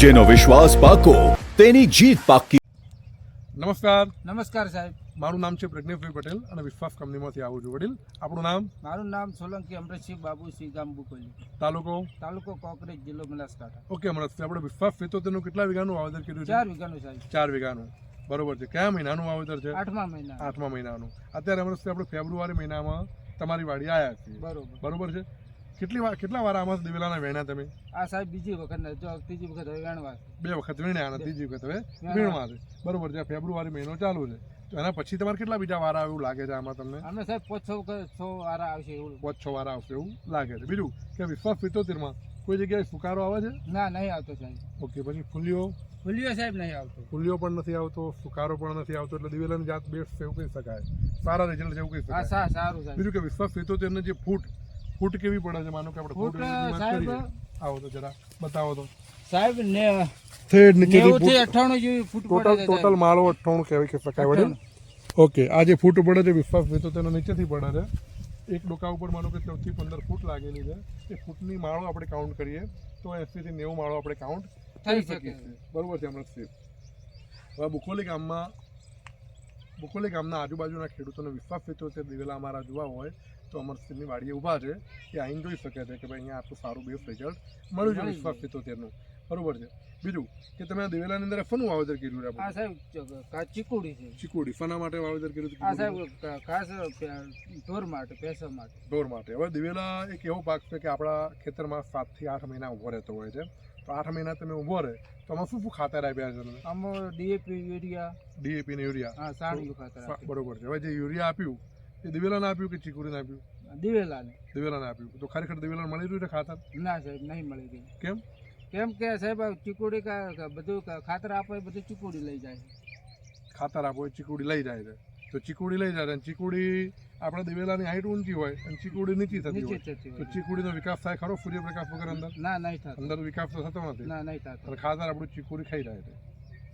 જેનો વિશ્વાસ પાકો તેની જીત પાકી. નમસ્કાર. નમસ્કાર સાહેબ. મારું નામ છે પ્રજ્ઞેશભાઈ પટેલ અને વિશ્વાસ કંપનીમાંથી આવું છું. વડીલ આપણું નામ? મારું નામ સોલંકી અમરેશસિંહ બાબુ ગામ બુકોલી તાલુકો? તાલુકો કોકરેજ જિલ્લો બનાસકાંઠા. ઓકે હમણાં આપણે વિશ્વાસ સિત્તોતેરનું કેટલા વીઘાનું વાવેતર કર્યું ચાર વીઘાનું સાહેબ. ચાર વીઘાનું. બરોબર છે. કયા મહિનાનું વાવેતર છે? આઠમા મહિના આઠમા મહિનાનું. અત્યારે હમણાં આપણે ફેબ્રુઆરી મહિનામાં તમારી વાડી આવ્યા છીએ. બરોબર. બરોબર છે? કેટલી વાર કેટલા વાર આમાં દિવેલાના વેણા તમે? આ સાહેબ બીજી વખત જો ત્રીજી વખત હવે વેણવા બે વખત વીણ્યા અને ત્રીજી વખત હવે વીણવા. છે. બરોબર છે ફેબ્રુઆરી મહિનો ચાલુ છે. તો એના પછી તમારે કેટલા બીજા વારા એવું લાગે છે આમાં તમને? અમે સાહેબ પાંચ છ વખત છ વારા આવશે એવું. પાંચ છ વારા આવશે એવું લાગે છે. બીજું કે વિશ્વાસ પિત્તોતેરમાં કોઈ જગ્યાએ ફુકારો આવે છે? ના નહીં આવતો સાહેબ. ઓકે પછી ફૂલીઓ? ભૂલ્યો સાહેબ નહીં આવતો. ફૂલીઓ પણ નથી આવતો સુકારો પણ નથી આવતો એટલે દિવેલાની જાત બેસ્ટ છે એવું કહી શકાય. સારા રિઝલ્ટ એવું કહી શકાય. સારું સાહેબ. બીજું કે વિશ્વાસ પિત્તોતેરને જે ફૂટ ફૂટ કેવી પડે છે? માનો કે આપણે ફૂટ, સાહેબ, આવો તો જરા બતાવો તો. સાહેબ ને થેડ નેવું થી અઠ્ઠાણું જેવી ફૂટ પડે ટોટલ છે ટોટલ માળો અઠ્ઠાણું કહેવાય કે શકાય વડે ઓકે આ જે ફૂટ પડે છે વિશ્વાસ સિત્તોતેરનો નીચેથી પડે છે. એક ડોકા ઉપર માનો કે ચૌદથી પંદર ફૂટ લાગેલી છે. એ ફૂટની માળો આપણે કાઉન્ટ કરીએ તો એસીથી નેવું માળો આપણે કાઉન્ટ થઈ શકે શકીએ છીએ. બરોબર છે અમૃતસિંહ હવે બુકોલી ગામમાં બુકોલી ગામના આજુબાજુના ખેડૂતોને વિશ્વાસ સિત્તોતેર દિવેલા અમારા જોવા હોય. તો અમરસિંહની વાડીએ ઊભા છે. એ આઈને જોઈ શકે છે કે ભાઈ અહીંયા આટલું સારું બેસ્ટ રિઝલ્ટ મળ્યું છે વિશ્વાસ. સિત્તોતેરનું બરોબર છે. બીજું કે તમે દિવેલાની અંદર ફનું વાવેતર કર્યું છે હા સાહેબ ચીકુડી છે. ચીકુડી. ફના માટે વાવેતર કર્યું હા સાહેબ ખાસ ઢોર માટે પેસા માટે. ઢોર માટે. હવે દિવેલા એક એવો પાક છે કે આપણા ખેતરમાં સાતથી આઠ મહિના ઊભો રહેતો હોય છે. તો આઠ મહિના તમે ઊભો રહે તો આમાં શું શું ખાતર આપ્યા છે તમે? આમાં ડીએપી યુરિયા. ડીએપી ને યુરિયા. હા સારું ખાતર બરોબર છે. હવે જે યુરિયા આપ્યું એ દિવેલાને આપ્યું કે ચીકુરીને આપ્યું? દિવેલાને. દિવેલાને આપ્યું. તો ખરેખર દિવેલાને મળી રહ્યું છે ખાતર? ના સાહેબ નહીં મળી રહ્યું. કેમ? કેમ કે સાહેબ ચીકુડી બધું ખાતર આપો એ બધું ચીકુડી લઈ જાય ખાતર આપો એ ચીકુડી લઈ જાય છે. તો ચીકુડી લઈ જાય અને ચીકુડી આપણે દિવેલાની હાઈટ ઊંચી હોય અને ચીકુડી નીચી થતી હોય. તો ચીકુડીનો વિકાસ થાય ખરો? સૂર્યપ્રકાશ વગર અંદર? ના નહીં થાય અંદર વિકાસ તો થતો નથી. ના નહીં થાય ખાતર આપણું ચીકુડી ખાઈ જાય છે.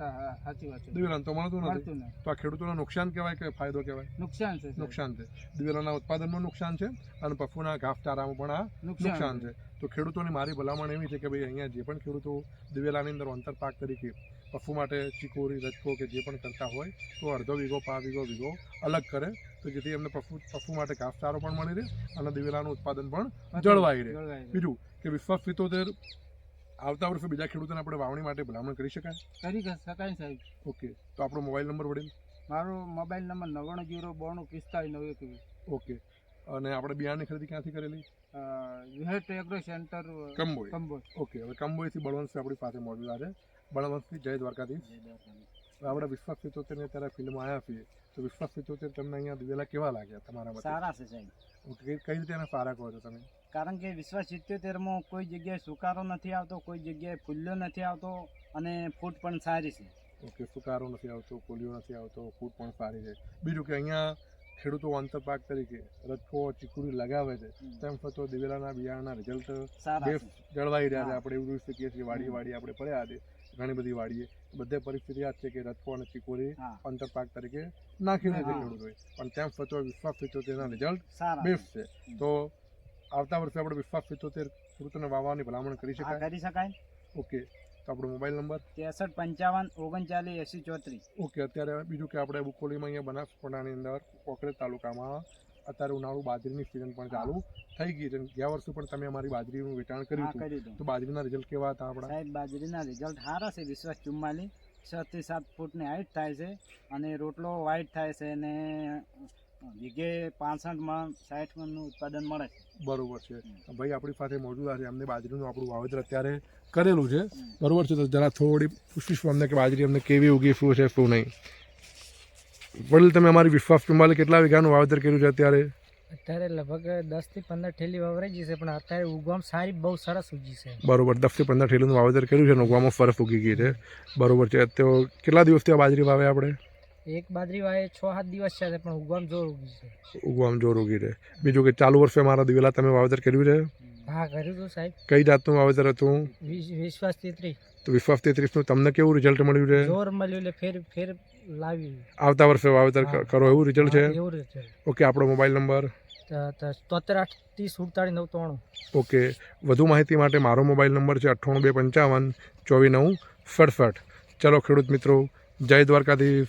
સાચી વાત છે. દિવેલાને તો મળતું નથી. તો આ ખેડૂતોને નુકસાન કહેવાય કે ફાયદો કહેવાય? નુકસાન છે નુકસાન છે. દિવેલાના ઉત્પાદનમાં નુકસાન છે અને પશુના ઘાસચારામાં પણ આ નુકસાન છે. તો ખેડૂતોની મારી ભલામણ એવી છે કે ભાઈ અહીંયા જે પણ ખેડૂતો દિવેલાની અંદર અંતરપાક તરીકે પશુ માટે ચીકોરી રજકો કે જે પણ કરતા હોય તો અડધો વીઘો પા વીઘો વીઘો અલગ કરે. તો જેથી એમને પશુ પશુ માટે ઘાસચારો પણ મળી રહે અને દિવેલાનું ઉત્પાદન પણ જળવાઈ રહે. બીજું કે વિશ્વાસ સિત્તોતેર આવતા વર્ષે બીજા ખેડૂતોને આપણે વાવણી માટે ભલામણ કરી શકાય? કરી શકાય સાહેબ. ઓકે. તો આપણો મોબાઈલ નંબર વડે? મારો મોબાઈલ નંબર નવ્વાણું જીરો બોણું પિસ્તાળીસ નવ એકવીસ. ઓકે. અને આપણે બિયારણની ખરીદી ક્યાંથી કરેલી? યુહેટ agro centre Kamboi Kamboj okay. હવે કંબોઈથી બળવંશ આપણી પાસે મોજુદ છે બળવંશથી જય દ્વારકાધીશ. આપણે વિશ્વાસ સિત્તોતેરની અત્યારે ફિલ્મમાં આવ્યા છીએ. તો વિશ્વાસ સિત્તોતેર તમને અહીંયા દીધેલા કેવા લાગ્યા તમારા સારા છે સાહેબ. ઓકે. કઈ કઈ રીતે એને સારા કહો છો તમે? કારણ કે વિશ્વાસ સિત્યોતેરમાં કોઈ જગ્યાએ સુકારો નથી આવતો કોઈ જગ્યાએ ફૂલ્યો નથી આવતો અને ફૂટ પણ સારી છે. ઓકે સુકારો નથી આવતો કોલિયો નથી આવતો ફૂટ પણ સારી છે. બીજું કે અહીંયા ખેડૂતો આંતરપાક તરીકે રજકો ચીકુરી લગાવે છે. તેમ છતાં દિવેલાના બિયારણના રિઝલ્ટ જળવાઈ રહ્યા છે. આપણે એવું જોઈ શકીએ છીએ વાડીએ વાડીએ આપણે પડ્યા છે. ઘણી બધી વાડીએ. બધે પરિસ્થિતિ આ છે કે રજકો અને ચીકુરી હા. અંતરપાક તરીકે નાખી દે છે ખેડૂતોએ. પણ તેમ છતાં વિશ્વાસ સિત્તોતેરના રિઝલ્ટ બેસ્ટ છે. તો આવતા વર્ષે આપણે વિશ્વાસ સિત્તોતેર ખેડૂતોને વાવવાની ભલામણ કરી શકાય? કરી શકાય. ઓકે તો આપણો મોબાઈલ નંબર? ત્રેસઠ પંચાવન ઓગણચાલીસ એસી ચોત્રીસ. ઓકે અત્યારે બીજું કે આપણે બુકોલીમાં અહીંયા બનાસકાંઠાની અંદર કોકરેજ તાલુકામાં અત્યારે ઉનાળુ બાજરીની સિઝન પણ ચાલુ થઈ ગઈ છે. ગયા વર્ષે પણ તમે અમારી બાજરીનું વેચાણ કર્યું હતું. તો બાજરીના રિઝલ્ટ કેવા હતા આપણા? સાહેબ બાજરીના રિઝલ્ટ સારા છે વિશ્વાસ ચુમ્માલી છ થી સાત ફૂટની હાઈટ થાય છે અને રોટલો વાઈટ થાય છે અને વીઘે પાંસઠ મણ સાઠ મણનું ઉત્પાદન મળે છે. બરોબર છે. ભાઈ આપણી પાસે મોજૂદ છે. અમને બાજરીનું આપણું વાવેતર અત્યારે કરેલું છે. બરોબર છે. તો જરા થોડી પૂછીશું અમને કે બાજરી અમને કેવી ઉગી શું છે શું નહીં? વડીલ તમે અમારી વિશ્વાસ ચુમ્માલી કેટલા વીઘાનું વાવેતર કર્યું છે અત્યારે? અત્યારે લગભગ દસથી પંદર ઠેલી વાવરાઈ જશે પણ અત્યારે ઉગવામાં સારી બહુ સરસ ઉગી છે. બરોબર. દસથી પંદર ઠેલીનું વાવેતર કર્યું છે અને ઉગવામાં ફરક ઉગી ગઈ છે. બરોબર છે. તો કેટલા દિવસથી આ બાજરી વાવે આપણે? એક બાજરી વાય છ સાત દિવસ છે પણ ઉગવામ જોર ઉગી છે. ઉગવામ જોર ઉગી રહે. બીજું કે ચાલુ વર્ષે મારા દિવેલા તમે વાવેતર કર્યું છે? હા કર્યું હતું સાહેબ. કઈ જાતનું વાવેતર હતું? વિશ- વિશ્વાસ તેત્રી. તો વિશ્વાસ તેત્રીસનું તમને કેવું રિઝલ્ટ મળ્યું છે? જોર મળ્યું એટલે ફેર ફેર લાવી આવતા વર્ષે વાવેતર કરો એવું રિઝલ્ટ છે? એવું રિઝલ્ટ ઓકે આપણો મોબાઈલ નંબર તોતેર ત્રીસ સુડતાળીસ નવ ત્રણું ઓકે વધુ માહિતી માટે મારો મોબાઈલ નંબર છે અઠ્ઠાણું બે પંચાવન ચોવીસ નવ સડસઠ. ચલો ખેડૂત મિત્રો જય દ્વારકાધીશ.